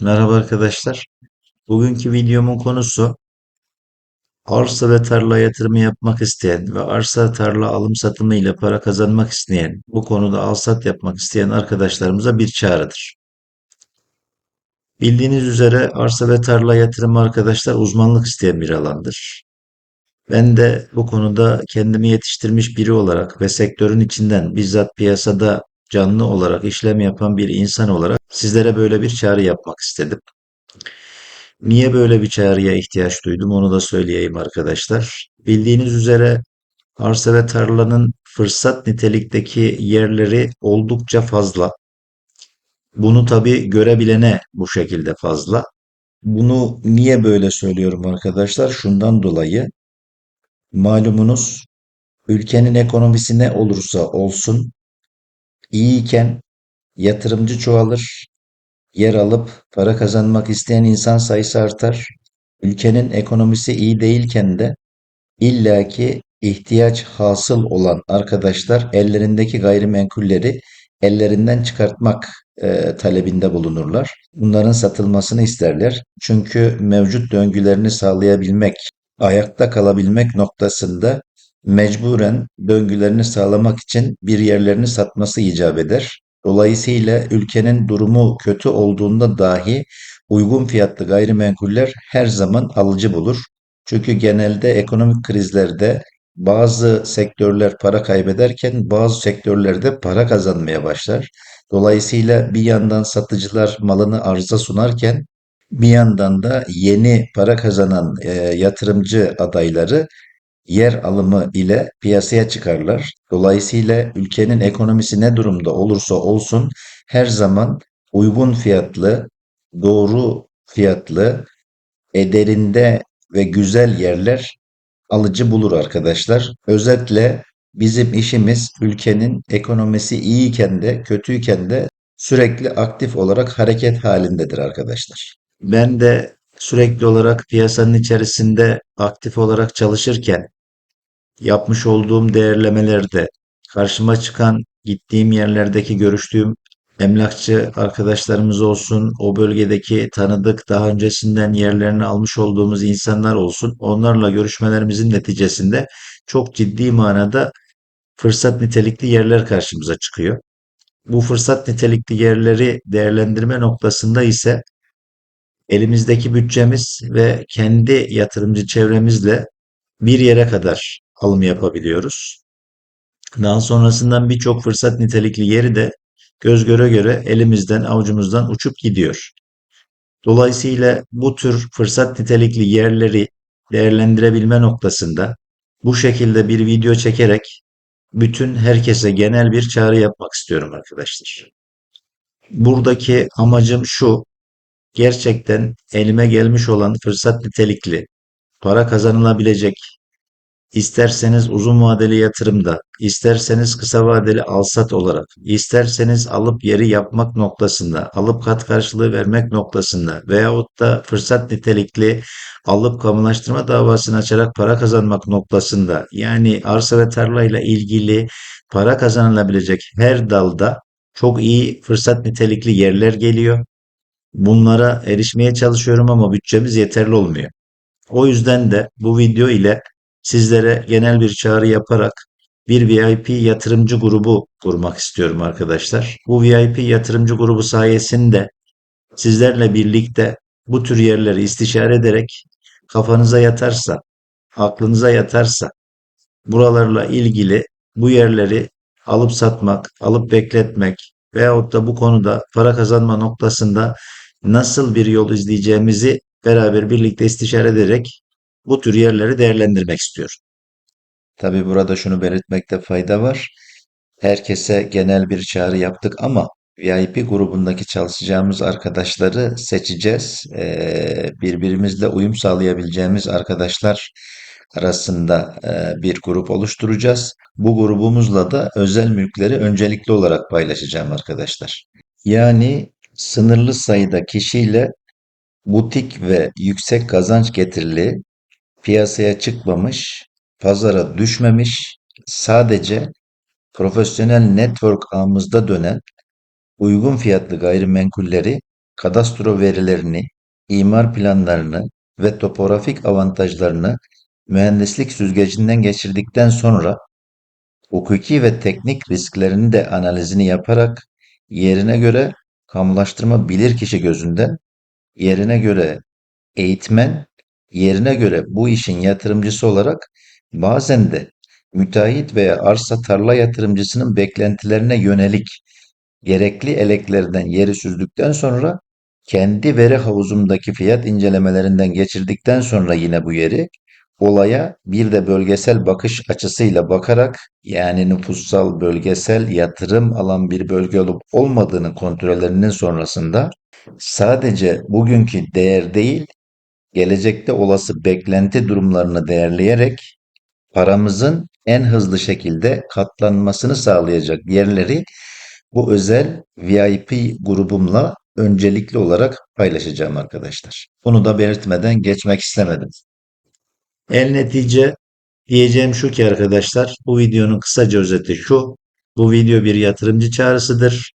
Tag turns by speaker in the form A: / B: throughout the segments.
A: Merhaba arkadaşlar. Bugünkü videomun konusu arsa ve tarla yatırımı yapmak isteyen ve arsa tarla alım satımı ile para kazanmak isteyen, bu konuda alsat yapmak isteyen arkadaşlarımıza bir çağrıdır. Bildiğiniz üzere arsa ve tarla yatırımı arkadaşlar uzmanlık isteyen bir alandır. Ben de bu konuda kendimi yetiştirmiş biri olarak ve sektörün içinden bizzat piyasada canlı olarak işlem yapan bir insan olarak sizlere böyle bir çağrı yapmak istedim. Niye böyle bir çağrıya ihtiyaç duydum onu da söyleyeyim arkadaşlar. Bildiğiniz üzere arsa ve tarlanın fırsat nitelikteki yerleri oldukça fazla. Bunu tabii görebilene bu şekilde fazla. Bunu niye böyle söylüyorum arkadaşlar? Şundan dolayı malumunuz ülkenin ekonomisi ne olursa olsun iyiyken yatırımcı çoğalır, yer alıp para kazanmak isteyen insan sayısı artar. Ülkenin ekonomisi iyi değilken de illaki ihtiyaç hasıl olan arkadaşlar ellerindeki gayrimenkulleri ellerinden çıkartmak e, talebinde bulunurlar. Bunların satılmasını isterler. Çünkü mevcut döngülerini sağlayabilmek, ayakta kalabilmek noktasında mecburen döngülerini sağlamak için bir yerlerini satması icap eder. Dolayısıyla ülkenin durumu kötü olduğunda dahi uygun fiyatlı gayrimenkuller her zaman alıcı bulur. Çünkü genelde ekonomik krizlerde bazı sektörler para kaybederken bazı sektörlerde para kazanmaya başlar. Dolayısıyla bir yandan satıcılar malını arıza sunarken bir yandan da yeni para kazanan e, yatırımcı adayları yer alımı ile piyasaya çıkarlar. Dolayısıyla ülkenin ekonomisi ne durumda olursa olsun her zaman uygun fiyatlı, doğru fiyatlı, ederinde ve güzel yerler alıcı bulur arkadaşlar. Özetle bizim işimiz ülkenin ekonomisi iyiyken de kötüyken de sürekli aktif olarak hareket halindedir arkadaşlar. Ben de sürekli olarak piyasanın içerisinde aktif olarak çalışırken yapmış olduğum değerlemelerde karşıma çıkan gittiğim yerlerdeki görüştüğüm emlakçı arkadaşlarımız olsun, o bölgedeki tanıdık daha öncesinden yerlerini almış olduğumuz insanlar olsun, onlarla görüşmelerimizin neticesinde çok ciddi manada fırsat nitelikli yerler karşımıza çıkıyor. Bu fırsat nitelikli yerleri değerlendirme noktasında ise elimizdeki bütçemiz ve kendi yatırımcı çevremizle bir yere kadar alım yapabiliyoruz. Daha sonrasından birçok fırsat nitelikli yeri de göz göre göre elimizden avucumuzdan uçup gidiyor. Dolayısıyla bu tür fırsat nitelikli yerleri değerlendirebilme noktasında bu şekilde bir video çekerek bütün herkese genel bir çağrı yapmak istiyorum arkadaşlar. Buradaki amacım şu, gerçekten elime gelmiş olan fırsat nitelikli, para kazanılabilecek, İsterseniz uzun vadeli yatırımda, isterseniz kısa vadeli alsat olarak, isterseniz alıp yeri yapmak noktasında, alıp kat karşılığı vermek noktasında veyahut da fırsat nitelikli alıp kamulaştırma davasını açarak para kazanmak noktasında yani arsa ve tarla ile ilgili para kazanılabilecek her dalda çok iyi fırsat nitelikli yerler geliyor. Bunlara erişmeye çalışıyorum ama bütçemiz yeterli olmuyor. O yüzden de bu video ile sizlere genel bir çağrı yaparak bir VIP yatırımcı grubu kurmak istiyorum arkadaşlar. Bu VIP yatırımcı grubu sayesinde sizlerle birlikte bu tür yerleri istişare ederek kafanıza yatarsa, aklınıza yatarsa buralarla ilgili bu yerleri alıp satmak, alıp bekletmek veyahut da bu konuda para kazanma noktasında nasıl bir yol izleyeceğimizi beraber birlikte istişare ederek bu tür yerleri değerlendirmek istiyorum. Tabii burada şunu belirtmekte fayda var. Herkese genel bir çağrı yaptık ama VIP grubundaki çalışacağımız arkadaşları seçeceğiz. Ee, birbirimizle uyum sağlayabileceğimiz arkadaşlar arasında e, bir grup oluşturacağız. Bu grubumuzla da özel mülkleri öncelikli olarak paylaşacağım arkadaşlar. Yani sınırlı sayıda kişiyle butik ve yüksek kazanç getirili piyasaya çıkmamış, pazara düşmemiş, sadece profesyonel network ağımızda dönen uygun fiyatlı gayrimenkulleri kadastro verilerini, imar planlarını ve topografik avantajlarını mühendislik süzgecinden geçirdikten sonra hukuki ve teknik risklerini de analizini yaparak yerine göre kamulaştırma bilirkişi gözünden, yerine göre eğitmen, yerine göre bu işin yatırımcısı olarak bazen de müteahhit veya arsa tarla yatırımcısının beklentilerine yönelik gerekli eleklerden yeri süzdükten sonra kendi veri havuzumdaki fiyat incelemelerinden geçirdikten sonra yine bu yeri olaya bir de bölgesel bakış açısıyla bakarak yani nüfussal bölgesel yatırım alan bir bölge olup olmadığını kontrollerinin sonrasında sadece bugünkü değer değil gelecekte olası beklenti durumlarını değerleyerek paramızın en hızlı şekilde katlanmasını sağlayacak yerleri bu özel VIP grubumla öncelikli olarak paylaşacağım arkadaşlar. Bunu da belirtmeden geçmek istemedim. El netice diyeceğim şu ki arkadaşlar bu videonun kısaca özeti şu. Bu video bir yatırımcı çağrısıdır.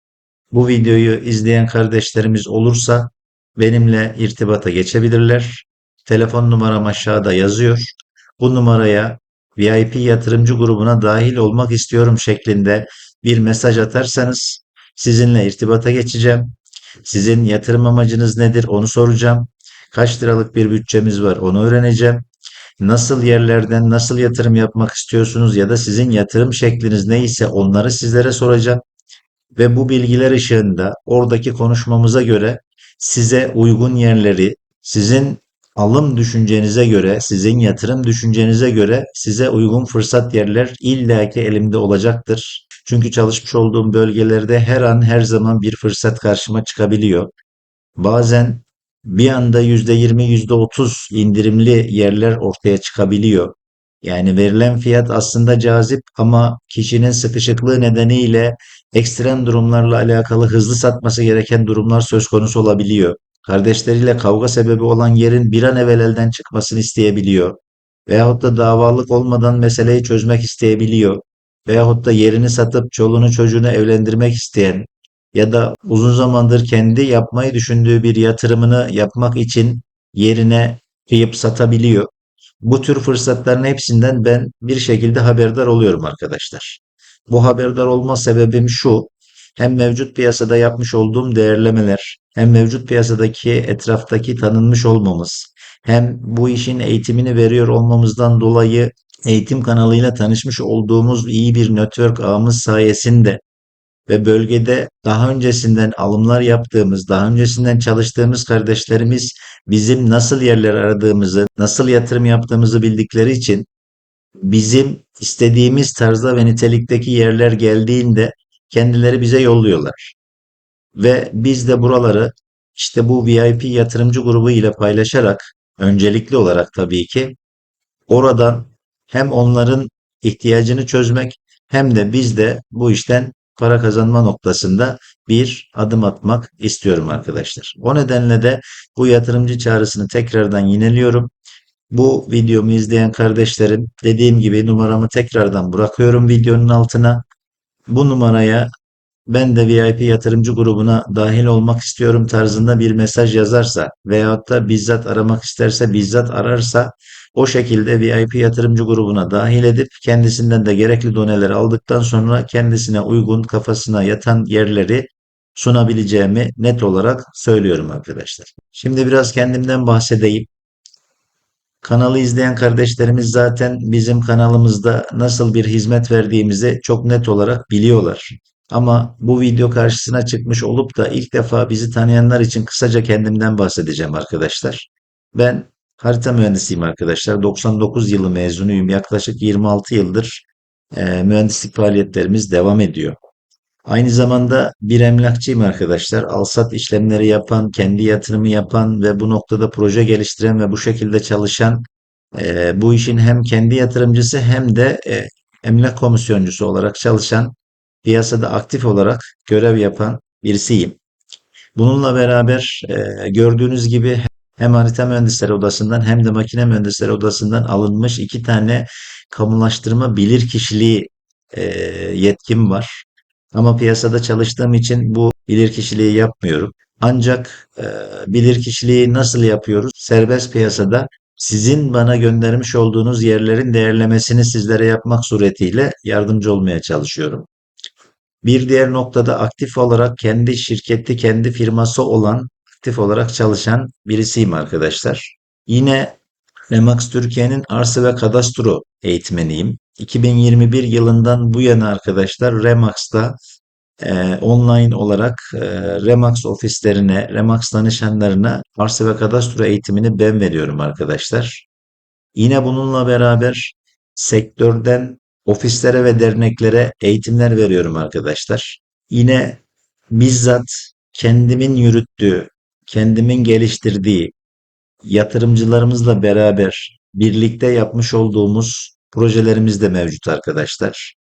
A: Bu videoyu izleyen kardeşlerimiz olursa benimle irtibata geçebilirler. Telefon numaram aşağıda yazıyor. Bu numaraya VIP yatırımcı grubuna dahil olmak istiyorum şeklinde bir mesaj atarsanız sizinle irtibata geçeceğim. Sizin yatırım amacınız nedir onu soracağım. Kaç liralık bir bütçemiz var onu öğreneceğim. Nasıl yerlerden nasıl yatırım yapmak istiyorsunuz ya da sizin yatırım şekliniz neyse onları sizlere soracağım. Ve bu bilgiler ışığında oradaki konuşmamıza göre size uygun yerleri, sizin alım düşüncenize göre, sizin yatırım düşüncenize göre size uygun fırsat yerler illaki elimde olacaktır. Çünkü çalışmış olduğum bölgelerde her an her zaman bir fırsat karşıma çıkabiliyor. Bazen bir anda %20, %30 indirimli yerler ortaya çıkabiliyor. Yani verilen fiyat aslında cazip ama kişinin sıkışıklığı nedeniyle ekstrem durumlarla alakalı hızlı satması gereken durumlar söz konusu olabiliyor. Kardeşleriyle kavga sebebi olan yerin bir an evvel elden çıkmasını isteyebiliyor. Veyahut da davalık olmadan meseleyi çözmek isteyebiliyor. Veyahut da yerini satıp çoluğunu çocuğunu evlendirmek isteyen ya da uzun zamandır kendi yapmayı düşündüğü bir yatırımını yapmak için yerine kıyıp satabiliyor. Bu tür fırsatların hepsinden ben bir şekilde haberdar oluyorum arkadaşlar. Bu haberdar olma sebebim şu. Hem mevcut piyasada yapmış olduğum değerlemeler, hem mevcut piyasadaki etraftaki tanınmış olmamız, hem bu işin eğitimini veriyor olmamızdan dolayı eğitim kanalıyla tanışmış olduğumuz iyi bir network ağımız sayesinde ve bölgede daha öncesinden alımlar yaptığımız, daha öncesinden çalıştığımız kardeşlerimiz bizim nasıl yerler aradığımızı, nasıl yatırım yaptığımızı bildikleri için bizim istediğimiz tarzda ve nitelikteki yerler geldiğinde kendileri bize yolluyorlar. Ve biz de buraları işte bu VIP yatırımcı grubu ile paylaşarak öncelikli olarak tabii ki oradan hem onların ihtiyacını çözmek hem de biz de bu işten para kazanma noktasında bir adım atmak istiyorum arkadaşlar. O nedenle de bu yatırımcı çağrısını tekrardan yineliyorum. Bu videomu izleyen kardeşlerim dediğim gibi numaramı tekrardan bırakıyorum videonun altına. Bu numaraya ben de VIP yatırımcı grubuna dahil olmak istiyorum tarzında bir mesaj yazarsa veyahut da bizzat aramak isterse bizzat ararsa o şekilde VIP yatırımcı grubuna dahil edip kendisinden de gerekli doneleri aldıktan sonra kendisine uygun kafasına yatan yerleri sunabileceğimi net olarak söylüyorum arkadaşlar. Şimdi biraz kendimden bahsedeyim. Kanalı izleyen kardeşlerimiz zaten bizim kanalımızda nasıl bir hizmet verdiğimizi çok net olarak biliyorlar. Ama bu video karşısına çıkmış olup da ilk defa bizi tanıyanlar için kısaca kendimden bahsedeceğim arkadaşlar. Ben harita mühendisiyim arkadaşlar. 99 yılı mezunuyum. Yaklaşık 26 yıldır e, mühendislik faaliyetlerimiz devam ediyor. Aynı zamanda bir emlakçıyım arkadaşlar. Alsat işlemleri yapan, kendi yatırımı yapan ve bu noktada proje geliştiren ve bu şekilde çalışan e, bu işin hem kendi yatırımcısı hem de e, emlak komisyoncusu olarak çalışan piyasada aktif olarak görev yapan birisiyim. Bununla beraber e, gördüğünüz gibi hem harita mühendisleri odasından hem de makine mühendisleri odasından alınmış iki tane kamulaştırma bilir kişiliği e, yetkim var. Ama piyasada çalıştığım için bu bilir kişiliği yapmıyorum. Ancak e, bilirkişiliği nasıl yapıyoruz? Serbest piyasada sizin bana göndermiş olduğunuz yerlerin değerlemesini sizlere yapmak suretiyle yardımcı olmaya çalışıyorum. Bir diğer noktada aktif olarak kendi şirketi, kendi firması olan, aktif olarak çalışan birisiyim arkadaşlar. Yine Remax Türkiye'nin arsa ve kadastro eğitmeniyim. 2021 yılından bu yana arkadaşlar Remax'ta e, online olarak e, Remax ofislerine, Remax danışanlarına arsa ve kadastro eğitimini ben veriyorum arkadaşlar. Yine bununla beraber sektörden ofislere ve derneklere eğitimler veriyorum arkadaşlar. Yine bizzat kendimin yürüttüğü, kendimin geliştirdiği yatırımcılarımızla beraber birlikte yapmış olduğumuz projelerimiz de mevcut arkadaşlar.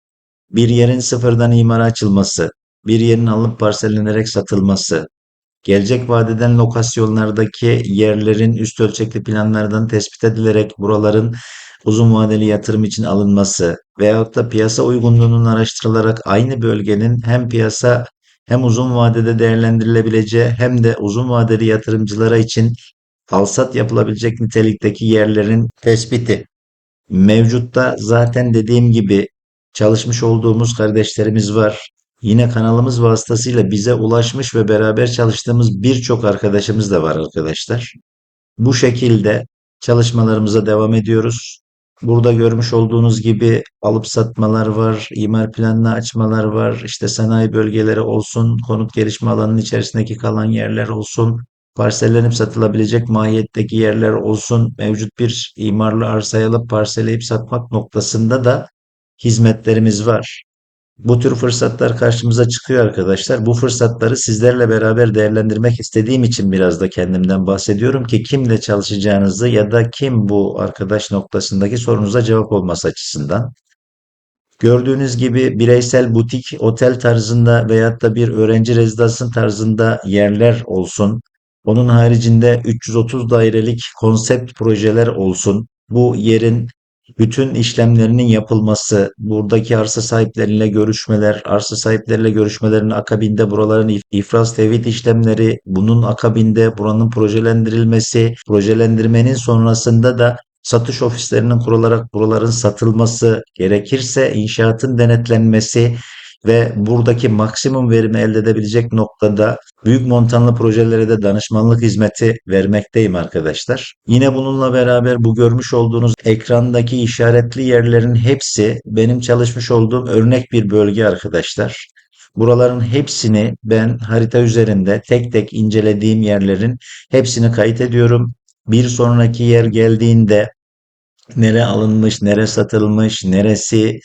A: Bir yerin sıfırdan imara açılması, bir yerin alınıp parsellenerek satılması, gelecek vadeden lokasyonlardaki yerlerin üst ölçekli planlardan tespit edilerek buraların uzun vadeli yatırım için alınması veyahut da piyasa uygunluğunun araştırılarak aynı bölgenin hem piyasa hem uzun vadede değerlendirilebileceği hem de uzun vadeli yatırımcılara için alsat yapılabilecek nitelikteki yerlerin tespiti. Mevcutta zaten dediğim gibi çalışmış olduğumuz kardeşlerimiz var. Yine kanalımız vasıtasıyla bize ulaşmış ve beraber çalıştığımız birçok arkadaşımız da var arkadaşlar. Bu şekilde çalışmalarımıza devam ediyoruz. Burada görmüş olduğunuz gibi alıp satmalar var, imar planını açmalar var, işte sanayi bölgeleri olsun, konut gelişme alanının içerisindeki kalan yerler olsun, parsellenip satılabilecek mahiyetteki yerler olsun, mevcut bir imarlı arsayı alıp parselleyip satmak noktasında da hizmetlerimiz var. Bu tür fırsatlar karşımıza çıkıyor arkadaşlar. Bu fırsatları sizlerle beraber değerlendirmek istediğim için biraz da kendimden bahsediyorum ki kimle çalışacağınızı ya da kim bu arkadaş noktasındaki sorunuza cevap olması açısından. Gördüğünüz gibi bireysel butik, otel tarzında veyahut da bir öğrenci rezidansın tarzında yerler olsun. Onun haricinde 330 dairelik konsept projeler olsun. Bu yerin bütün işlemlerinin yapılması, buradaki arsa sahipleriyle görüşmeler, arsa sahipleriyle görüşmelerin akabinde buraların if- ifraz tevhid işlemleri, bunun akabinde buranın projelendirilmesi, projelendirmenin sonrasında da satış ofislerinin kurularak buraların satılması, gerekirse inşaatın denetlenmesi ve buradaki maksimum verimi elde edebilecek noktada büyük montanlı projelere de danışmanlık hizmeti vermekteyim arkadaşlar. Yine bununla beraber bu görmüş olduğunuz ekrandaki işaretli yerlerin hepsi benim çalışmış olduğum örnek bir bölge arkadaşlar. Buraların hepsini ben harita üzerinde tek tek incelediğim yerlerin hepsini kayıt ediyorum. Bir sonraki yer geldiğinde nere alınmış, nere satılmış, neresi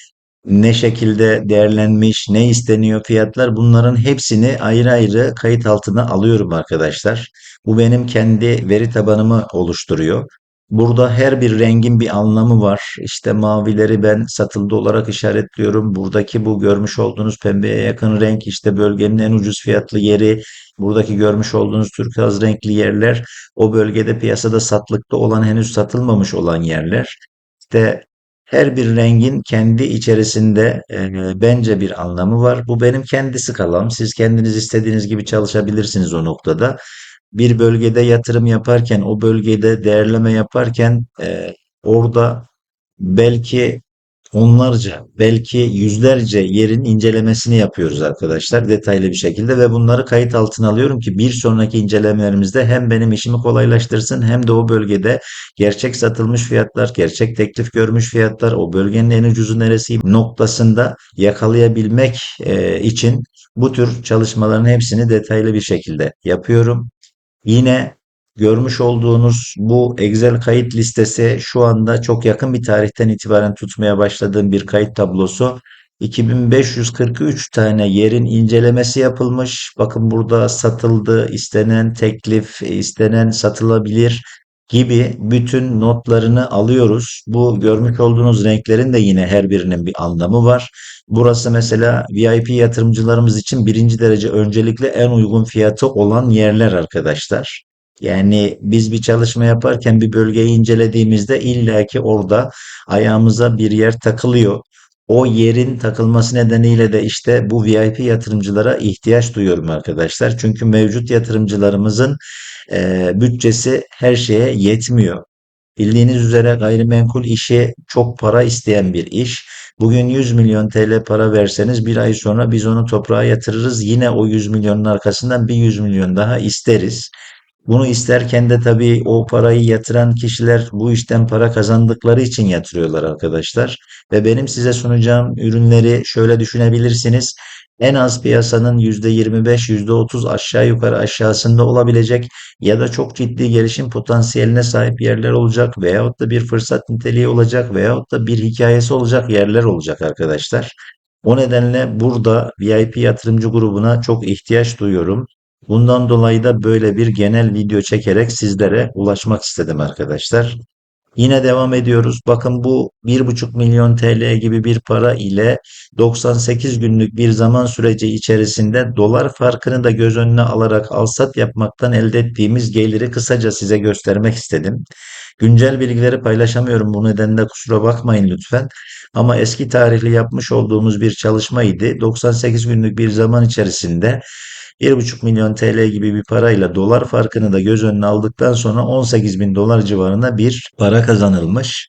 A: ne şekilde değerlenmiş, ne isteniyor fiyatlar bunların hepsini ayrı ayrı kayıt altına alıyorum arkadaşlar. Bu benim kendi veri tabanımı oluşturuyor. Burada her bir rengin bir anlamı var. İşte mavileri ben satıldı olarak işaretliyorum. Buradaki bu görmüş olduğunuz pembeye yakın renk işte bölgenin en ucuz fiyatlı yeri. Buradaki görmüş olduğunuz turkuaz renkli yerler o bölgede piyasada satılıkta olan henüz satılmamış olan yerler. İşte her bir rengin kendi içerisinde e, bence bir anlamı var. Bu benim kendi skalam. Siz kendiniz istediğiniz gibi çalışabilirsiniz o noktada. Bir bölgede yatırım yaparken, o bölgede değerleme yaparken e, orada belki onlarca, belki yüzlerce yerin incelemesini yapıyoruz arkadaşlar detaylı bir şekilde ve bunları kayıt altına alıyorum ki bir sonraki incelemelerimizde hem benim işimi kolaylaştırsın hem de o bölgede gerçek satılmış fiyatlar, gerçek teklif görmüş fiyatlar, o bölgenin en ucuzu neresi noktasında yakalayabilmek e, için bu tür çalışmaların hepsini detaylı bir şekilde yapıyorum. Yine görmüş olduğunuz bu Excel kayıt listesi şu anda çok yakın bir tarihten itibaren tutmaya başladığım bir kayıt tablosu. 2543 tane yerin incelemesi yapılmış. Bakın burada satıldı, istenen teklif, istenen satılabilir gibi bütün notlarını alıyoruz. Bu görmüş olduğunuz renklerin de yine her birinin bir anlamı var. Burası mesela VIP yatırımcılarımız için birinci derece öncelikle en uygun fiyatı olan yerler arkadaşlar. Yani biz bir çalışma yaparken bir bölgeyi incelediğimizde illaki orada ayağımıza bir yer takılıyor. O yerin takılması nedeniyle de işte bu VIP yatırımcılara ihtiyaç duyuyorum arkadaşlar. Çünkü mevcut yatırımcılarımızın e, bütçesi her şeye yetmiyor. Bildiğiniz üzere gayrimenkul işi çok para isteyen bir iş. Bugün 100 milyon TL para verseniz bir ay sonra biz onu toprağa yatırırız. Yine o 100 milyonun arkasından bir 100 milyon daha isteriz. Bunu isterken de tabii o parayı yatıran kişiler bu işten para kazandıkları için yatırıyorlar arkadaşlar. Ve benim size sunacağım ürünleri şöyle düşünebilirsiniz. En az piyasanın %25, %30 aşağı yukarı aşağısında olabilecek ya da çok ciddi gelişim potansiyeline sahip yerler olacak veyahut da bir fırsat niteliği olacak veyahut da bir hikayesi olacak yerler olacak arkadaşlar. O nedenle burada VIP yatırımcı grubuna çok ihtiyaç duyuyorum. Bundan dolayı da böyle bir genel video çekerek sizlere ulaşmak istedim arkadaşlar. Yine devam ediyoruz. Bakın bu 1,5 milyon TL gibi bir para ile 98 günlük bir zaman süreci içerisinde dolar farkını da göz önüne alarak alsat yapmaktan elde ettiğimiz geliri kısaca size göstermek istedim. Güncel bilgileri paylaşamıyorum. Bu nedenle kusura bakmayın lütfen. Ama eski tarihli yapmış olduğumuz bir çalışmaydı. 98 günlük bir zaman içerisinde 1,5 milyon TL gibi bir parayla dolar farkını da göz önüne aldıktan sonra 18 bin dolar civarında bir para kazanılmış.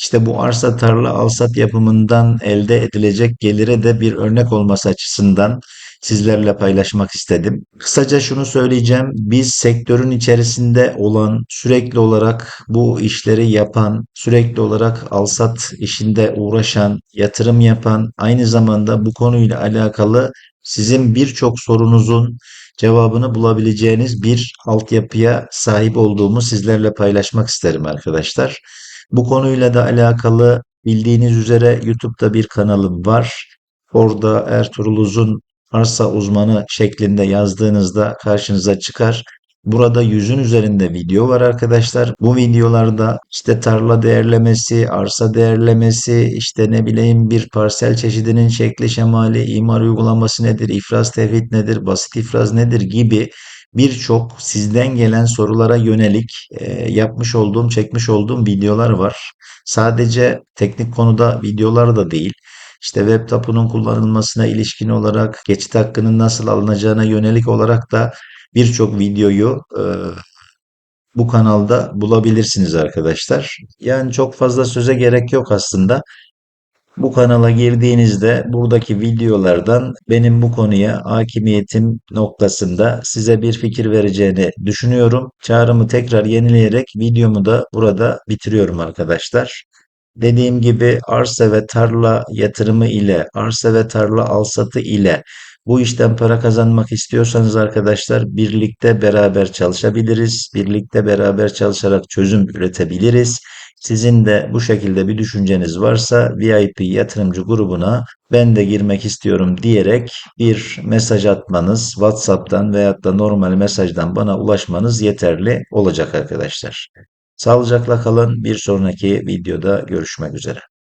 A: İşte bu arsa tarla alsat yapımından elde edilecek gelire de bir örnek olması açısından sizlerle paylaşmak istedim. Kısaca şunu söyleyeceğim. Biz sektörün içerisinde olan, sürekli olarak bu işleri yapan, sürekli olarak alsat işinde uğraşan, yatırım yapan, aynı zamanda bu konuyla alakalı sizin birçok sorunuzun cevabını bulabileceğiniz bir altyapıya sahip olduğumu sizlerle paylaşmak isterim arkadaşlar. Bu konuyla da alakalı bildiğiniz üzere YouTube'da bir kanalım var. Orada Ertuğrul Uzun arsa uzmanı şeklinde yazdığınızda karşınıza çıkar. Burada yüzün üzerinde video var arkadaşlar. Bu videolarda işte tarla değerlemesi, arsa değerlemesi, işte ne bileyim bir parsel çeşidinin şekli şemali, imar uygulaması nedir, ifraz tevhid nedir, basit ifraz nedir gibi birçok sizden gelen sorulara yönelik e, yapmış olduğum, çekmiş olduğum videolar var. Sadece teknik konuda videolar da değil. İşte web tapunun kullanılmasına ilişkin olarak geçit hakkının nasıl alınacağına yönelik olarak da birçok videoyu e, bu kanalda bulabilirsiniz arkadaşlar. Yani çok fazla söze gerek yok aslında. Bu kanala girdiğinizde buradaki videolardan benim bu konuya hakimiyetim noktasında size bir fikir vereceğini düşünüyorum. Çağrımı tekrar yenileyerek videomu da burada bitiriyorum arkadaşlar. Dediğim gibi arsa ve tarla yatırımı ile, arsa ve tarla alsatı ile bu işten para kazanmak istiyorsanız arkadaşlar birlikte beraber çalışabiliriz. Birlikte beraber çalışarak çözüm üretebiliriz. Sizin de bu şekilde bir düşünceniz varsa VIP yatırımcı grubuna ben de girmek istiyorum diyerek bir mesaj atmanız WhatsApp'tan veyahut da normal mesajdan bana ulaşmanız yeterli olacak arkadaşlar. Sağlıcakla kalın. Bir sonraki videoda görüşmek üzere.